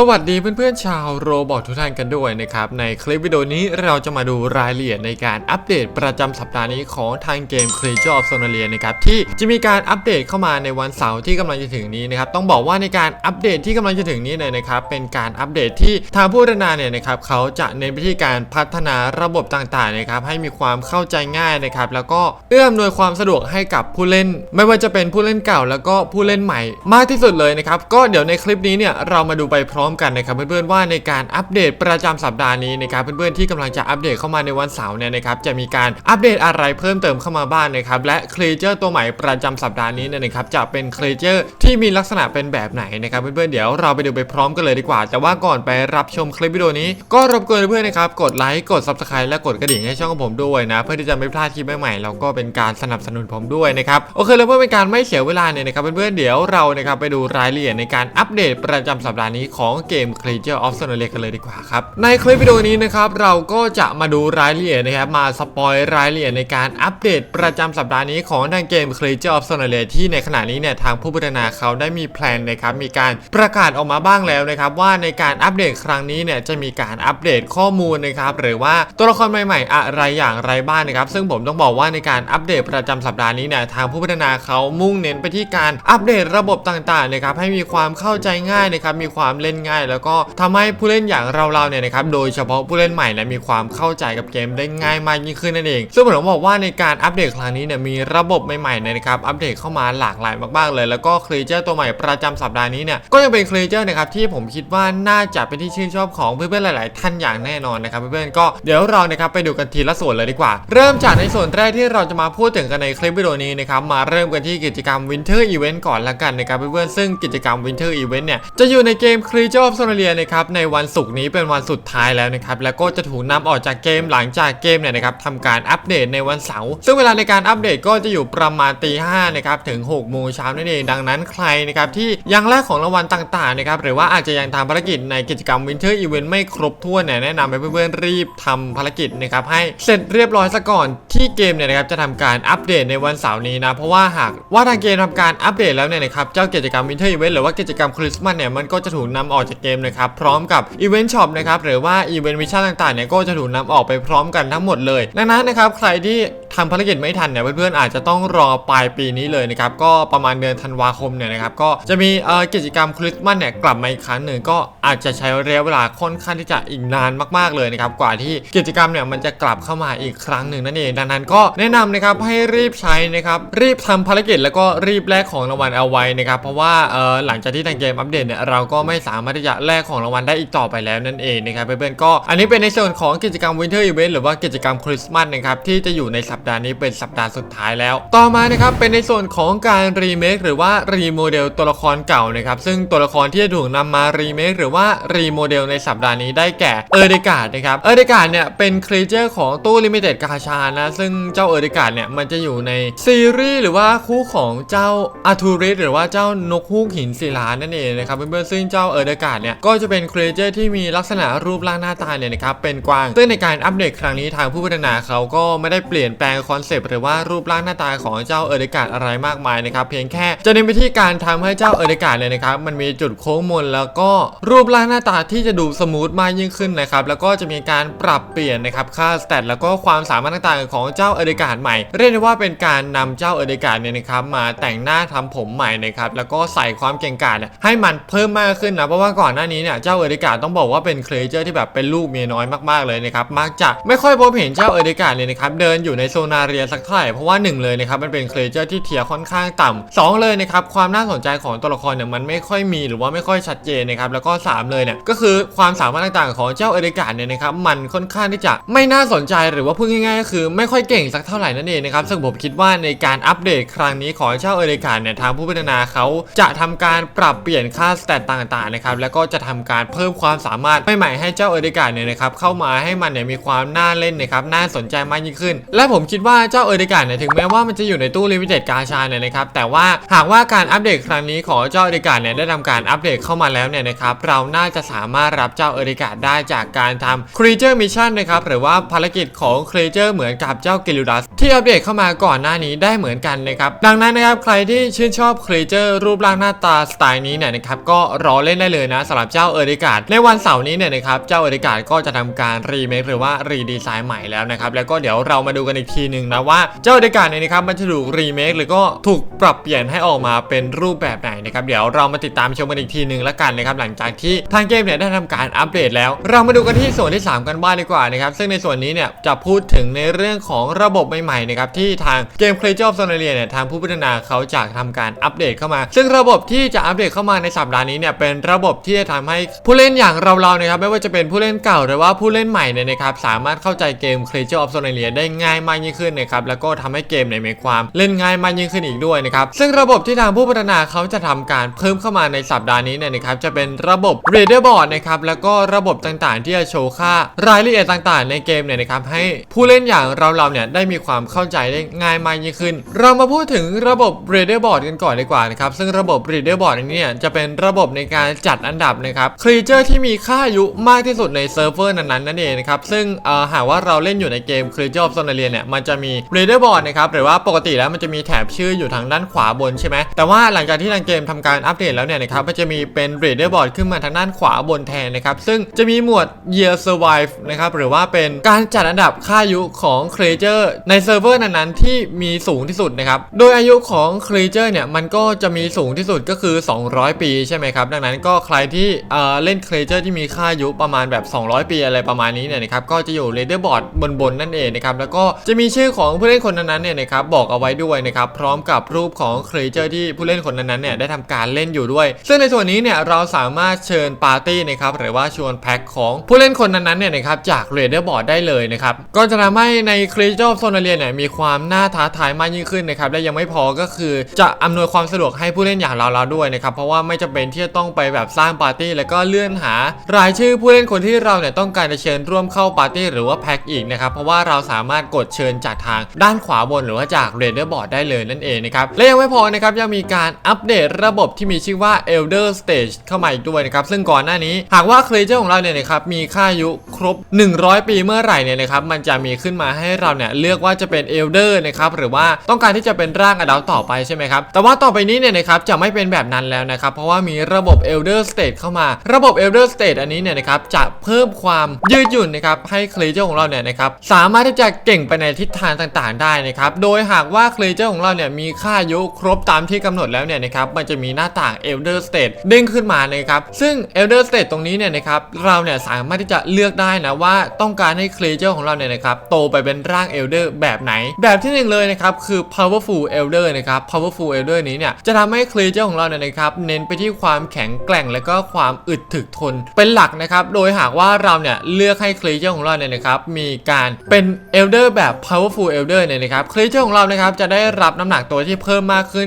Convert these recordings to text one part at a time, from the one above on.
สวัสดีเพื่อนๆชาวโรบอททุกท่านกันด้วยนะครับ ในคลิปวิดีโอนี้เราจะมาดูรายละเอียดในการอัปเดตประจำสัปดาห์นี้ของทางเกม Creature of Sonalia นะครับที่จะมีการอัปเดตเข้ามาในวันเสาร์ที่กำลังจะถึงนี้นะครับต้องบอกว่าในการอัปเดตที่กำลังจะถึงนี้เนี่ยนะครับเป็นการอัปเดตที่ทางผู้พัฒนาเนี่ยนะครับเขาจะเน้นไปที่การพัฒนาระบบต่างๆนะครับให้มีความเข้าใจง่ายนะครับแล้วก็เอื้ออำนวยความสะดวกให้กับผู้เล่น ไม่ว่าจะเป็นผู้เล่นเก่า แล้วก็ผู้เล่นใหม่ มากที่สุดเลยนะครับก็เดี๋ยวในคลิปนี้เนี่ยเรามาดูไปพร้อมกันนะครับเพื่อนๆว่าในการอัปเดตประจำสัปดาห์นี้นะครับเพื่อนๆที่กำลังจะอัปเดตเข้ามาในวันเสาร์เนี่ยนะครับจะมีการอัปเดตอะไรเพิ่มเติมเข้ามาบ้างนะครับและครีเจอร์ตัวใหม่ประจำสัปดาห์นี้เนี่ยนะครับจะเป็นครีเจอร์ที่มีลักษณะเป็นแบบไหนนะครับเพื่อนๆเดี๋ยวเราไปดูไปพร้อมกันเลยดีกว่า แต่ว่าก่อนไปรับชมคลิปวิดีโอนี้ก็รบกวนเพื่อนๆนะครับกดไลค์กด subscribe และกดกระดิ่งให้ช่องของผมด้วยนะเพื่อที่จะไม่พลาดคลิปใหม่ๆแล้วก็เป็นการสนับสนุนผมด้วยนะครับโอเคแล้วเพื่อเป็นการไม่เสียเวลาเนี่ยนะครับเพื่อนๆเดี๋ยวเรานะครับไปดูรายละเอียดในการอัปเดตประจำสัปดาห์นี้ของเกม Creature of Sonalia กันเลยดีกว่าครับ ในคลิปวิดีโอนี้นะครับเราก็จะมาดูรายละเอียดนะครับมาสปอยรายละเอียดในการอัปเดตประจำสัปดาห์นี้ของทางเกม Creature of Sonalia ที่ในขณะนี้เนี่ยทางผู้พัฒนาเขาได้มีแพลนนะครับมีการประกาศออกมาบ้างแล้วนะครับว่าในการอัปเดตครั้งนี้เนี่ยจะมีการอัปเดตข้อมูลนะครับหรือว่าตัวละครใหม่ๆ อะไรอย่างไรบ้างนะครับซึ่งผมต้องบอกว่าในการอัปเดตประจำสัปดาห์นี้เนี่ยทางผู้พัฒนาเขามุ่งเน้นไปที่การอัปเดตระบบต่างๆนะครับให้มีความเข้าใจง่ายนะครับมีความเล่นง่าย แล้วก็ทำให้ผู้เล่นอย่างเราๆเนี่ยนะครับโดยเฉพาะผู้เล่นใหม่เนี่ยมีความเข้าใจกับเกมได้ง่ายมากยิ่งขึ้นนั่นเอง ซึ่งผมบอกว่าในการอัปเดตครั้งนี้เนี่ยมีระบบใหม่ๆเนี่ยนะครับอัปเดตเข้ามาหลากหลายมากๆเลย แล้วก็ครีเจอร์ตัวใหม่ประจำสัปดาห์นี้เนี่ยก็ยังเป็นครีเจอร์นะครับที่ผมคิดว่าน่าจะเป็นที่ชื่นชอบของเพื่อนๆหลาย ๆ ท่านอย่างแน่นอนนะครับเพื่อนๆก็เดี๋ยวเรานะครับไปดูกันทีละส่วนเลยดีกว่า เริ่มจากในส่วนแรกที่เราจะมาพูดถึงกันในคลิปวิดีโอนี้นะครับมาเริ่มกันที่กิจกรรม Winter Event ก่อนละกันนะครับเพื่อนๆซึ่งกิจกรรม Winter Event เนี่ยจะอยู่ในเกม Creature of Sonalia นะครับในวันศุกร์นี้เป็นวันสุดท้ายแล้วนะครับแล้วก็จะถูกนำออกจากเกมหลังจากเกมเนี่ยนะครับทำการอัปเดตในวันเสาร์ซึ่งเวลาในการอัปเดตก็จะอยู่ประมาณตีห้านะครับถึง6โมงเช้านั่นเองดังนั้นใครนะครับที่ยังแลกของรางวัลต่างๆนะครับหรือว่าอาจจะยังทำภารกิจในกิจกรรม Winter Event ไม่ครบถ้วนเนี่ยแนะนำให้เพื่อนๆรีบทำภารกิจนะครับให้เสร็จเรียบร้อยซะก่อนที่เกมเนี่ยนะครับจะทำการอัปเดตในวันเสาร์นี้นะเพราะว่าหากว่าทางเกมทำการอัปเดตแล้วเนี่ยนะครับเจ้ากิจกรรม Winter Event หรือว่ากิจกรรมคริสต์มาสเนี่ยมันก็จะถูกนำออกอกจากเกมนะครับพร้อมกับ Event Shop นะครับหรือว่า Event Mission ต่างๆเนี่ยก็จะถูกนำออกไปพร้อมกันทั้งหมดเลย ดังนั้นนะครับใครที่ทำภารกิจไม่ทันเนี่ยเพื่อนๆอาจจะต้องรอปลายปีนี้เลยนะครับก็ประมาณเดือนธันวาคมเนี่ยนะครับก็จะมีเอ่อกิจกรรมคริสต์มาสเนี่ยกลับมาอีกครั้งหนึ่งก็อาจจะใช้ระยะเวลาค่อนข้างที่จะอีกนานมากๆเลยนะครับกว่าที่กิจกรรมเนี่ยมันจะกลับเข้ามาอีกครั้งหนึ่งนั่นเองดังนั้นก็แนะนำนะครับให้รีบใช้นะครับรีบทำภารกิจแล้วก็รีบแลกของรางวัลเอาไว้นะครับเพราะว่าเอ่อหลังจากที่ทางเกมอัปเดตเนี่ยเราก็ไม่สามารถที่จะแลกของรางวัลได้อีกต่อไปแล้วนั่นเองนะครับเพื่อนๆก็อันนี้เป็นในส่วนของกิจกรรม Winter Event หรือว่ากิจกรรมคริสต์มาสนะครับที่จะอยู่ในสัปดาห์นี้เป็นสัปดาห์สุดท้ายแล้ว ต่อมานะครับเป็นในส่วนของการรีเมคหรือว่ารีโมเดลตัวละครเก่านะครับซึ่งตัวละครที่จะถูกนำมารีเมคหรือว่ารีโมเดลในสัปดาห์นี้ได้แก่เออร์เดกาดนะครับเออร์เดกาดเนี่ยเป็นครีเจอร์ของตู้ลิมิเต็ดกาชานะซึ่งเจ้าเออร์เดกาดเนี่ยมันจะอยู่ในซีรีส์หรือว่าคู่ของเจ้าอาทูริสหรือว่าเจ้านกฮูกหินศิลานั่นเองนะครับเพื่อนๆซึ่งเจ้าเออร์เดกาดเนี่ยก็จะเป็นครีเจอร์ที่มีลักษณะรูปร่างหน้าตาเนี่ยนะครับเป็นกวางซึ่งในการอัปเดตครั้งนี้ทางผู้พัฒนาเขาก็ไม่ได้เปลี่ยนแปลงคอนเซปต์หรือว่ารูปร่างหน้าตาของเจ้าเอเดกาดอะไรมากมายนะครับเพียงแค่จะเน้นไปที่การทำให้เจ้าเอเดกาดเนี่ยนะครับมันมีจุดโค้งมนแล้วก็รูปร่างหน้าตาที่จะดูสมูทมากยิ่งขึ้นนะครับแล้วก็จะมีการปรับเปลี่ยนนะครับค่าสเตตแล้วก็ความสามารถต่างๆของเจ้าเอเดกาดใหม่ เรียกได้ว่าเป็นการนำเจ้าเอเดกาดเนี่ยนะครับมาแต่งหน้าทำผมใหม่นะครับแล้วก็ใส่ความเก่งกาจให้มันเพิ่มมากขึ้นนะเพราะว่าก่อนหน้านี้เนี่ยเจ้าเอร์เดกาต้องบอกว่าเป็นเครเจอร์ที่แบบเป็นลูกเมียน้อยมากๆเลยนะครับมักจะไม่ค่อยพบเห็นเจ้าเอร์เดกาเลยนะครับเดินอยู่ในโซนาเรียสักเท่าไหร่เพราะว่าหนึ่งเลยนะครับมันเป็นเครเจอร์ที่เทียร์ค่อนข้างต่ำสองเลยนะครับความน่าสนใจของตัวละครเนี่ยมันไม่ค่อยมีหรือว่าไม่ค่อยชัดเจนนะครับแล้วก็สามเลยเนี่ยก็คือความสามารถต่างๆของเจ้าเอเดกาเนี่ยนะครับมันค่อนข้างที่จะไม่น่าสนใจหรือว่าพูดง่ายๆก็คือไม่ค่อยเก่งสักเท่าไหร่นั่นเองนะครับซึ่งผมคิดว่าในการอัปเดตครั้งนี้ของเจ้าเอเดกาเนี่ยทางผู้พัฒนาเขาจะทำการปรับเปลี่ยนค่าสเตตต่างๆนะครับแล้วก็จะทำการเพิ่มความสามารถใหม่ๆให้เจ้าเอเดกาเนี่ยนะครับเข้ามาให้มันเนี่ยมีความน่าเล่นนะครับน่าสนใจมากยิ่งขึ้น และผมคิดว่าเจ้าเอร์ดิกาเนี่ยถึงแม้ว่ามันจะอยู่ในตู้ลิมิเต็ดกาชาเนี่ยนะครับแต่ว่าหากว่าการอัปเดตครั้งนี้ของเจ้าเอร์ดิกาเนี่ยได้ทำการอัปเดตเข้ามาแล้วเนี่ยนะครับเราน่าจะสามารถรับเจ้าเอร์ดิกาได้จากการทำ Creature Mission นะครับหรือว่าภารกิจของ Creature เหมือนกับเจ้ากิลูดัส ที่อัปเดตเข้ามาก่อนหน้านี้ได้เหมือนกันนะครับ ดังนั้นนะครับใครที่ชื่นชอบ Creature รูปร่างหน้าตาสไตล์นี้เนี่ยนะครับก็รอเล่นได้เลยนะสำหรับเจ้าเอร์ดิการในวันเสาร์นี้เนี่ยนะครับเจ้าเอร์ดิการก็จะทำการรีเมคหรือว่ารีดีไซน์ใหม่แล้วนะครับแล้วก็เดี๋ยวเรามาดูกันอีกทีหนึ่งนะว่าเจ้าเอร์ดิการเนี่ยนะครับมันจะถูกรีเมคหรือก็ถูกปรับเปลี่ยนให้ออกมาเป็นรูปแบบไหนนะครับเดี๋ยวเรามาติดตามชมกันอีกทีหนึ่งล้วกันนะครับหลังจากที่ทางเกมเนี่ยได้ทำการอัปเดตแล้ว เรามาดูกันที่ส่วนที่ 3 กันบ้างดีกว่านะครับซึ่งในส่วนนี้เนี่ยจะพูดถึงในเรื่องของระบบใหม่ๆนะครับที่ทางเกม c l a y j o b s o n a r i a เนี่ยทางผู้พัฒนาเขาจะทำการอัปเดตเข้ามา ซึ่งระบบที่จะอัปเดตเข้ามาในสัปดาห์นี้เนี่ยเป็นระบบที่จะทำให้ผู้เล่นอย่างเราๆนะครับไม่ว่าจะเป็นผู้เล่นเก่าหรือว่าผู้เล่นใหม่เนี่ยนะครับสามารถเข้าใจเกม c l a y j o b s o n a r i a ได้ง่ายมากยิ่งขึ้นนะครับแล้วก็ทำให้เกมเนี่ยมีความเล่นง่ายมากยิ่งขึ้นอีกด้วยนะครับซึ่งระบบที่ทางผู้พัฒนาเขาจะทำการเพิ่มเข้ามาในสัปดาห์นี้เนี่ยนะครับจะเป็นระบบ r a d a r Board นะครับแล้วก็ระบบต่างๆ ที่จะโชว์ค่ารายละเอียดต่างๆ ในเกมเนี่ยนะครับให้ผู้เล่นอย่างเราๆเนี่ยได้มีความเข้าใจได้ง่ายมากยิ่งขึ้น เรามาพูดถึงระบบ r a d a r Board กันก่อนดีกว่านะครับ ซึ่งระบบ r a d a r Board นี้เนี่ยจะเป็นระบบในการจัดอันดับนะครับครีเจอร์ที่มีค่าอายุมากที่สุดในเซิร์ฟเวอร์นั้นๆนั่นเองนะครับ ซึ่งหากว่าเราเล่นอยู่ในเกม Creature of Sonaria เนี่ยมันจะมี r a d a r Board นะครับหรือว่าปกติแล้วมันจะมีแถบชื่ออยู่ทางด้านขวาบนใช่ไหมแต่ว่าหลังจากที่ทางเกมทำการอัปเดตแล้วเนี่ยนะครับมันจะมีเป็น r a d a r Board ขึ้นมาทางด้านขวาบนแทนนะครับซึ่งจะมีหมวด Year Survive นะครับหรือว่าเป็นการจัดอันดับค่าอายุของ Creature ในเซิร์ฟเวอร์นั้นๆที่มีสูงที่สุดนะครับ โดยอายุของ Creature เนี่ยมันก็จะมีสูงที่สุดก็คือ 200 ปีใช่ไหมครับ ดังนั้นก็ใครที่เอ่อเล่น Creature ที่มีค่าอายุประมาณแบบ 200 ปีอะไรประมาณนี้เนี่ยนะครับก็จะอยู่ r a d a r Board บนๆนั่นเองนะครับแล้วก็จะมีชื่อของผู้เล่นคนนั้นๆเนี่ยนะครับบอกเอาไว้ด้วยนะครับพร้อมกับรูปของ Creature ที่ผู้เล่นคนนั้นๆเนี่ยได้ทำการเล่นอยู่ด้วย ซึ่งในส่วนนี้เนี่ยเราสามารถเชิญปาร์ตี้นะครับหรือว่าชวนแพ็คของผู้เล่นคนนั้นๆเนี่ยนะครับจาก r a d a r Board ได้เลยนะครับก็จะทำให้ใน Creature of Sonaria เนี่ยมีความน่าท้าทายมากยิ่งขึ้นนะครับและยังไม่พอก็คือจะอำนวยความสะดวกให้ผู้เล่นอย่างเราๆด้วยนะครับเพราะว่าไม่จำเป็นที่จะต้องไปแบบสร้างปาร์ตี้ แล้วก็เลื่อนหา รายชื่อผู้เล่นคนที่เราเนี่ยต้องการจะเชิญร่วมเข้าปาร์ตี้หรือว่าแพ็คอีกนะครับเพราะว่าเราสามารถกดเชิญจากทางด้านขวาบนหรือว่าจาก r a d a r Board ได้เลยนั่นเองนะครับและยังไม่พอนะครับยังมีการอัปเดตระบบที่มีชื่อว่า Elder Stage เข้ามาอีกด้วยนะครับซึ่งก่อนหน้านี้ หากว่าเคลเจอร์ของเราเนี่ยนะครับมีค่าอายุครบ 100 ปีเมื่อไหร่เนี่ยนะครับมันจะมีขึ้นมาให้เราเนี่ยเลือกว่าจะเป็น Elder นะครับหรือว่าต้องการที่จะเป็นร่างอดัลต่อไปใช่ไหมครับแต่ว่าต่อไปนี้เนี่ยนะครับจะไม่เป็นแบบนั้นแล้วนะครับเพราะว่ามีระบบ Elder State เข้ามา ระบบ Elder State อันนี้เนี่ยนะครับจะเพิ่มความยืดหยุ่นนะครับให้เคลเจอร์ของเราเนี่ยนะครับสามารถที่จะเก่งไปในทิศทางต่างๆ ได้นะครับโดยหากว่าเคลเจอร์ของเราเนี่ยมีค่าอายุครบตามที่กำหนดแล้วเนี่ยนะครับมันจะมีหน้าต่าง Elder State เด้งขึ้นมานะครับซึ่ง Elder State ตรงนี้เนี่ยนะครับเราเนี่ยสามารถที่จะเลือกได้นะว่าต้องการให้เคลเจอร์ของเราเนี่ยนะครับโตไปเป็นร่าง Elder แบบไหน แบบที่หนึ่งเลยนะครับ คือ Powerful Elder นะครับ Powerful Elder นี้เนี่ย จะทำให้คลเจอร์ของเราเนี่ยนะครับ เน้นไปที่ความแข็งแกร่งและก็ความอึดถึกทนเป็นหลักนะครับ โดยหากว่าเราเนี่ยเลือกให้คลเจอร์ของเราเนี่ยนะครับ มีการเป็น Elder แบบ Powerful Elder เนี่ยนะครับคลเจอร์ของเรานะครับจะได้รับน้ำหนักตัวที่เพิ่มมากขึ้น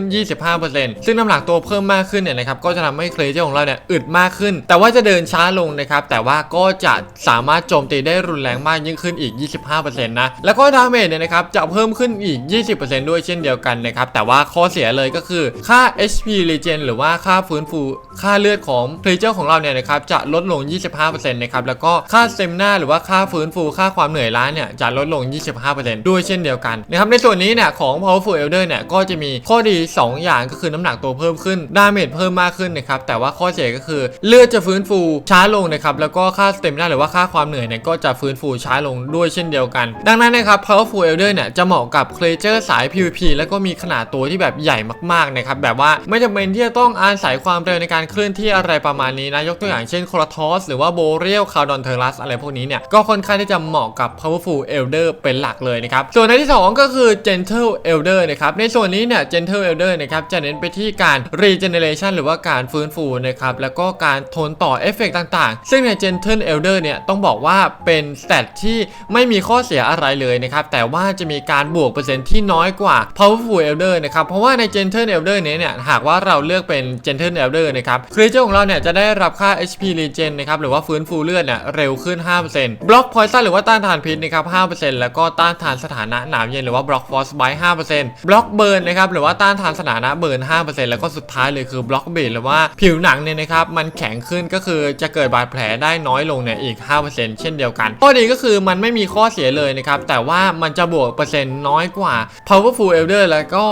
25%ซึ่งน้ำหนักตัวเพิ่มมากขึ้นเนี่ยนะครับก็จะทำให้คลเจอร์ของเราเนี่ยอึดมากขึ้น แต่ว่าจะเดินช้าลงนะครับแต่ว่าก็จะสามารถโจมตีได้รุนแรงมากยิ่งขึ้นอีก 25%นะแล้วก็ดาเมจเนี่ยนะครับจะเพิ่มขึ้นอีก 20%ด้วยเช่นเดียวกันนะครับแต่ว่าข้อเสียเลยก็คือค่า HP regen หรือว่าค่าฟื้นฟูค่าเลือดของเคลเจอร์ของเราเนี่ยนะครับจะลดลง 25%นะครับแล้วก็ค่าสเตมนาหรือว่าค่าฟื้นฟูค่าความเหนื่อยล้าเนี่ยจะลดลง 25%ด้วยเช่นเดียวกันนะครับในส่วนนี้เนี่ยของ Powerful Elder เนี่ยก็จะมีข้อดี 2 อย่างก็คือน้ำหนักตัวเพิ่มขึ้นดาเมจเพิ่มมากขึ้นนะครับแต่ว่าข้อเสียก็คือเลือดจะฟื้นฟูช้าลงนะครับแล้วก็ค่าสเตมนาหรือว่าค่าความเหนื่อยเนี่ยก็จะฟื้นฟูช้าลงด้วยเช่นเดียวกัน ดังนั้นนะครับ Powerful Elder เนี่ยจะเหมาะกับเคลเจอร์สาย PVP แล้วก็มีขนาดตัวที่แบบใหญ่มากๆนะครับแบบว่าไม่จำเป็นที่จะต้องอาศัยความเร็วในการเคลื่อนที่อะไรประมาณนี้นะยกตัวอย่างเช่นโครทอสหรือว่าโบเรียลคาร์ดอนเทอรัสอะไรพวกนี้เนี่ยก็ค่อนข้างที่จะเหมาะกับ Powerful Elder เป็นหลักเลยนะครับส่วนในที่ 2 ก็คือ Gentle Elder นะครับในส่วนนี้เนี่ย Gentle Elder นะครับจะเน้นไปที่การ Regeneration หรือว่าการฟื้นฟูนะครับแล้วก็การทนต่อเอฟเฟกต์ต่างๆ ซึ่งใน Gentle Elder เนี่ยต้องบอกว่าเป็นสเตตที่ไม่มีข้อเสียอะไรเลยนะครับแต่ว่าจะมีการบวกเปอร์เซ็นต์ที่น้อยกว่า Powerful Elder นะครับ เพราะว่าใน Gentle Elder เนี้เนี่ย หากว่าเราเลือกเป็น Gentle Elder นะครับครีเจอร์ของเราเนี่ยจะได้รับค่า HP Regen นะครับ หรือว่าฟื้นฟูเลือดเนี่ยเร็วขึ้น 5%บล็อกพอยซันหรือว่าต้านทานพิษนะครับ 5%แล้วก็ต้านทานสถานะหนาวเย็นหรือว่าบล็อกฟอสไบ5%บล็อกเบิร์นนะครับหรือว่าต้านทานสถานะเบิร์น5%แล้วก็สุดท้ายเลยคือบล็อกเบดหรือว่าผิวหนังเนี่ยนะครับมันแข็งขึ้นก็คือจะเกิดบาดแผลได้น้อยลงเนี่ยอีก5%เช่นเดียวกันข้อดีก็คือมันไม่มีข้อเสียเลยนะครับแต่ว่ามันจะบวกเปอร์เซ็นต์น้อยกว่า powerful elder แล้วก็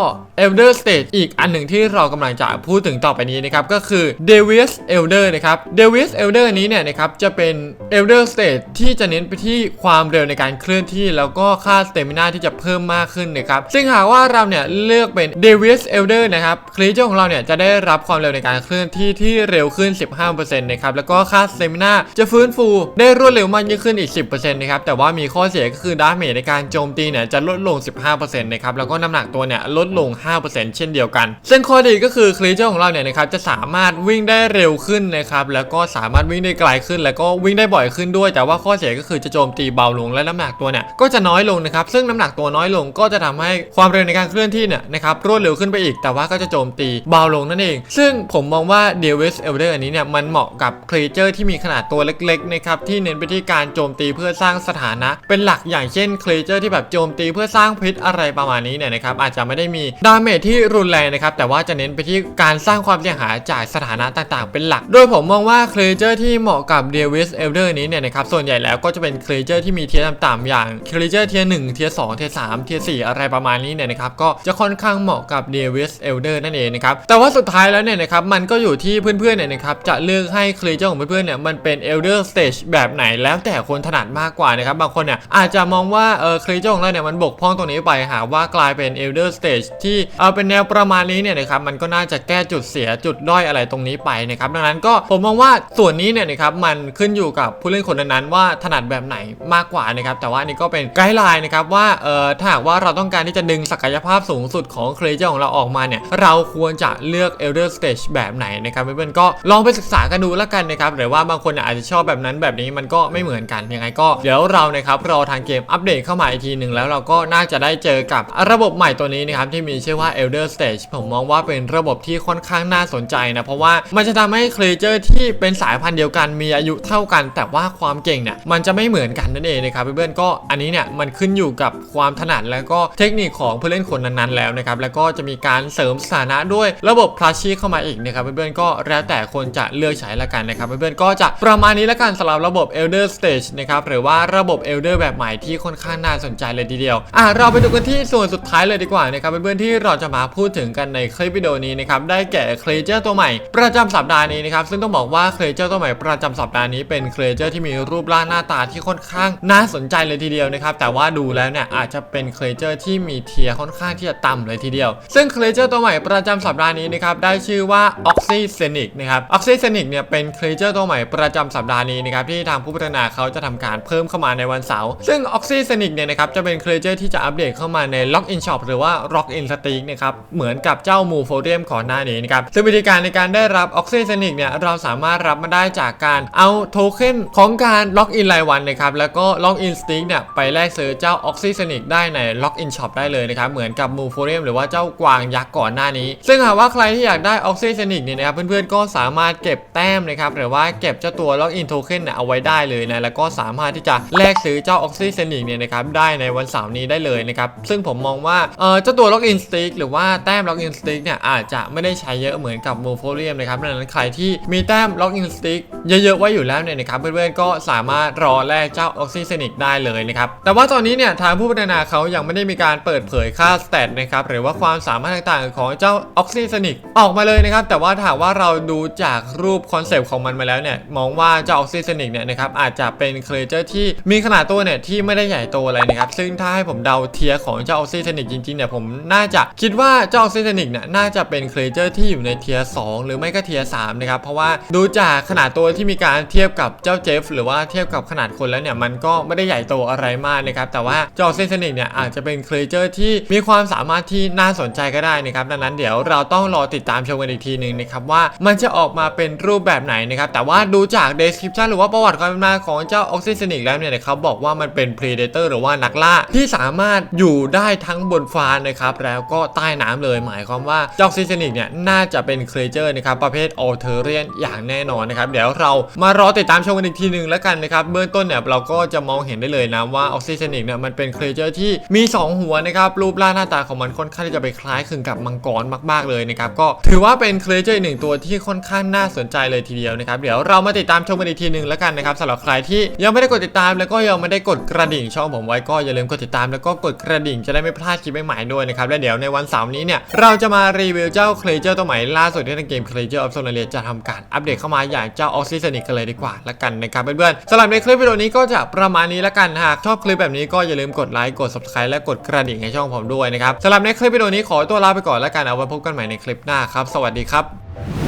elder stage อีกอันหนึ่งที่เรากำลังจะพูดถึงต่อไปนี้นะครับ ก็คือ devious elder นะครับ devious elder นี้เนี่ยนะครับจะเป็น elder stage ที่จะเน้นไปที่ความเร็วในการเคลื่อนที่ แล้วก็ค่า stamina ที่จะเพิ่มมากขึ้นนะครับ ซึ่งหากว่าเราเนี่ยเลือกเป็น devious elder นะครับครีเจอร์ของเราเนี่ยจะได้รับความเร็วในการเคลื่อนที่ที่เร็วขึ้น 15%นะครับแล้วก็ค่า stamina จะฟื้นฟูได้รวดเร็วมากยิ่งขึ้นอีก 10%นะครับแต่ว่ามีข้อเสียก็คือดาเมจในการโจมตีเนี่ยจะลดลง 15%นะครับแล้วก็น้ำหนักตัวเนี่ยลดลง 5%เช่นเดียวกัน ซึ่งข้อดีก็คือครีเจอร์ของเราเนี่ยนะครับจะสามารถวิ่งได้เร็วขึ้นนะครับแล้วก็สามารถวิ่งได้ไกลขึ้น แล้วก็วิ่งได้บ่อยขึ้นด้วย แต่ว่าข้อเสียก็คือจะโจมตีเบาลงและน้ำหนักตัวเนี่ยก็จะน้อยลงนะครับซึ่งน้ำหนักตัวน้อยลงก็จะทำให้ความเร็วในการเคลื่อนที่เนี่ยนะครับรวดเร็วขึ้นไปอีก แต่ว่าก็จะโจมตีเบาลงนั่นเอง ซึ่งผมมองว่า d e v i s Elder อันนี้เนี่ยมันเหมาะกับครีเจอร์ที่มีขนาดตัวเล็กๆนะครับที่เน้นไปที่การโจมตีเพื่อสร้างสถานะ เป็นหลักอย่างเช่นครีเจอร์ที่แบบโจมตีเพื่อสร้างพิษอะไรประมาณนี้เนี่ยนะครับอาจจะไม่ได้มีดาเมจที่รุนแรงนะครับแต่ว่าจะเน้นไปที่การสร้างความเสียหายจากสถานะต่างๆ เป็นหลัก โดยผมมองว่าครีเจอร์ที่เหมาะกับ d e v i s Elder นี้เนี่ยนะครับส่วนใหญ่แล้วก็จะเป็นครีเจอร์ที่มีเทียร์ต่ำๆอย่างครีเจอร์เทียร์หนึ่งเทียร์สองเทียร์สามเทียร์สี่อะไรประมาณนี้เนี่ยนะครับก็จะค่อนข้างเหมาะกับ d e v i s Elder นั่นเองนะครับแต่ว่าสุดท้ายแล้วเนี่ยนะครับมันก็อยู่ที่เพื่อนๆเนี่ยนะครับจะเลือกให้ครีเจอร์ของเพื่อนๆเนี่ยมันเป็น Elder Stage แบบไหนแล้วแต่คนถนัดมากกว่านะครับบางคนเนี่ยอาจจะมองว่าเออครีเจอร์ของเราเนี่ยมันบกพร่องตรงนี้ไปหาว่ากลายเป็น Elder Stage ที่เออเป็นแนวประมาณนี้เนี่ยนะครับมันก็น่าจะแก้จุดเสียจุดด้อยอะไรตรงนี้ไปนะครับดังนั้นก็ผมมองว่าส่วนนี้เนี่ยนะครับมันขึ้นอยู่กับผู้เล่นคนนั้นว่าถนัดแบบไหนมากกว่านะครับแต่ว่านนี้ก็เป็นไกด์ไลน์นะครับว่าเอ่อถ้าหากว่าเราต้องการที่จะดึงศักยภาพสูงสุดของเครเจอร์ของเราออกมาเนี่ยเราควรจะเลือก Elder Stage แบบไหนนะครับเพื่อนๆก็ลองไปศึกษากันดูแล้วกันนะครับหรือว่าบางคนอาจจะชอบแบบนั้นแบบนี้มันก็ไม่เหมือนกันยังไงก็เดี๋ยวเรานะครับรอทางเกมอัปเดตเข้ามาอีกทีหนึ่งแล้วเราก็น่าจะได้เจอกับระบบใหม่ตัวนี้นะครับที่มีชื่อว่า Elder Stage ผมมองว่าเป็นระบบที่ค่อนข้างน่าสนใจนะ เพราะว่ามันจะทำให้ครีเจอร์ที่เป็นสายพันธุ์เดียวกันมีอายุเท่ากัน แต่ว่าความเก่งเนี่ยมันจะไม่เหมือนกันนั่นเองนะครับเพื่อนๆก็อันนี้เนี่ยมันขึ้นอยู่กับความถนัดแล้วก็เทคนิคของผู้เล่นคนนั้นๆแล้วนะครับแล้วก็จะมีการเสริมสถานะด้วยระบบพลัชชีเข้ามาอีกนะครับเพื่อนๆก็แล้วแต่คนจะเลือกใช้ละกันนะครับเพื่อนๆก็จะประมาณนี้ละกันสำหรับระบบ Elder Stage นะครับหรือว่าระบบ Elder แบบใหม่ที่ค่อนข้างน่าสนใจเลยทีเดียวอะเราไปดูกันที่ส่วนสุดท้ายเลยดีกว่านะครับเพื่อนๆที่เราจะมาพูดถึงกันในคลิปวิดีโอนี้นะครับได้แก่ครีเจอร์ตัวใหม่ ประจำสัปดาห์นี้นะครับซึ่งต้องบอกว่าครีเจอร์ตัวใหม่ประจำสัปดาห์นี้เป็นครีเจอร์ที่มีรูปร่างหน้าตาที่ค่อนข้างน่าสนใจเลยทีเดียวนะครับแต่ว่าดูแล้วเนี่ยอาจจะเป็นครีเจอร์ที่มีเทียค่อนข้างที่จะต่ำเลยทีเดียว ซึ่งครีเจอร์ตัวใหม่ประจำสัปดาห์นี้นะครับได้ชื่อว่า Oxyscenic นะครับ Oxyscenic เนี่ยเป็นครีเจอร์ตัวใหม่ประจำสัปดาห์นี้นะครับที่ทางผู้พัฒนาเขาจะทำการเพิ่มเข้ามาในวันเสาร์ซึ่ง Oxyscenic เนี่ยนะครับจะเป็นครีเจอร์ที่จะอัปเดตเข้ามาใน Lock in Shop หรือว่า Lock in Stick นะครับ เหมือนกับเจ้ามูโฟเดียมก่อนหน้านี้นะครับ ซึ่งวิธีการในการได้รับ Oxyscenic เนี่ยเราสามารถรับมาได้จากการเอาโทเค็นของการล็อกอินรายวันนะครับ แล้วก็ล็อกอินสติ๊กเนี่ยไปแลกซื้อเจ้า Oxyscenic ได้ใน Lock in Shop ได้เลยนะครับ เหมือนกับมูโฟเดียมหรือว่าเจ้ากวางยักษ์ก่อนหน้านี้ ซึ่งหากว่าใครที่อยากได้ Oxyscenic เนี่ยนะครับเพื่อนๆก็สามารถเก็บแต้มนะครับหรือว่าเก็บเจ้าตัวล็อกอินโทเค็นเนี่ยเอาไว้ได้เลยนะแล้วก็สามารถที่จะแลกซื้อเจ้า Oxyscenic เนี่ยนะครับได้ในวันเสาร์นี้ได้เลยนะครับ ซึ่งผมมองว่าเออเจ้าตัวล็อกอินสติ๊กหรือว่าแต้มล็อกอินสติ๊กเนี่ยอาจจะไม่ได้ใช้เยอะเหมือนกับโมโฟเดียมนะครับดังนั้นใครที่มีแต้มล็อกอินสติ๊กเยอะๆไว้อยู่แล้วเนี่ยนะครับเพื่อนๆก็สามารถรอแลกเจ้า Oxyscenic ได้เลยนะครับ แต่ว่าตอนนี้เนี่ยทางผู้พัฒนาเขายังไม่ได้มีการเปิดเผยค่าสเตตนะครับหรือว่าความสามารถต่างๆ ของเจ้า Oxyscenic ออกมาเลยนะครับ แต่ว่าถ้าว่าเราดูจากรูปคอนเซปต์ของมันมาแล้วเนี่ยมองว่าเจ้า Oxyscenic เนี่ยนะครับอาจจะเป็นเครีเจอร์ที่มีขนาดตัวเนี่ยที่ไม่ได้ใหญ่โตอะไรนะครับซึ่งถ้าให้ผมเดาเทียของเจ้า Oxyscenic จริงๆเนี่ยผมน่าจะคิดว่าเจ้า Oxyscenic เนี่ยน่าจะเป็นครีเจอร์ที่อยู่ในเทียร์2หรือไม่ก็เทียร์3นะครับเพราะว่าดูจากขนาดตัวที่มีการเทียบกับเจ้าเจฟหรือว่าเทียบกับขนาดคนแล้วเนี่ยมันก็ไม่ได้ใหญ่โตอะไรมากนะครับแต่ว่าเจ้า Oxyscenic เนี่ยอาจจะเป็นครีเจอร์ที่มีความสามารถที่น่าสนใจก็ได้นะครับดังนั้นเดี๋ยวเราต้องรอติดตามชมกันอีกทีหนึ่งนะครับว่ามันจะออกมาเป็นรูปแบบไหนนะครับแต่ว่าดูจาก description หรือว่าประวัติความเป็นมาของเจ้า Oxyscenic แล้วเนี่ยเขาบอกว่ามันเป็น Predator หรือว่านักล่าที่สามารถอยู่ได้ทั้งบนฟ้านะครับแล้วก็ใต้น้ำเลยหมายความว่าจ้า Oxyscenic เนี่ยน่าจะเป็นครีเจอร์นะครับประเภท Alterian อย่างแน่นอนนะครับเดี๋ยวเรามารอติดตามชมกันอีกทีหนึ่งแล้วกันนะครับเบื้องต้นเนี่ยเราก็จะมองเห็นได้เลยนะว่า Oxyscenic เนี่ยมันเป็นเครเจอร์ที่มีสองหัวนะครับรูปร่างหน้าตาของมันค่อนข้างที่จะไปคล้ายคลึงกับมังกรมาก ๆเลยนะครับก็ถือว่าเป็นเครเจอร์หนึ่งตัวที่ค่อนข้างน่าสนใจเลยทีเดียวนะครับเดี๋ยวเรามาติดตามชมกันอีกทีหนึ่งแล้วกันนะครับสำหรับใครที่ยังไม่ได้กดติดตามแล้วก็ยังไม่ได้กดกระดิ่งช่องผมไว้ก็อย่าลืมกดติดตามแล้วก็กดกระดิ่งจะได้ไม่พลาดคลิปใหม่ๆด้วยนะครับและเดี๋ยวในวันเสาร์นี้เนี่ยเราจะมารีวิวเจ้าเครเจอร์ตัวใหม่ล่าสุดที่ทางเกมเครเจอร์ออฟโซนเรียจะทำการอัปเดตเข้ามาอย่างเจ้าออซิเนิกกันเลยดีกว่าละกันนะครับเพื่อนๆสำหรับในคลิปวิดีโอนี้ก็จะประมาณนี้ละกันหากชอบคลิปแบบนี้ก็อย่าลืมกดไลค์กด subscribe และกดกระดิ่งให้ช่องผมด้วยนะครับสำหรับในคลิปวิดีโอนี้ขอตัวลาไปก่อนละกันเอาไว้พบกันใหม่ในคลิปหน้าครับ สวัสดีครับ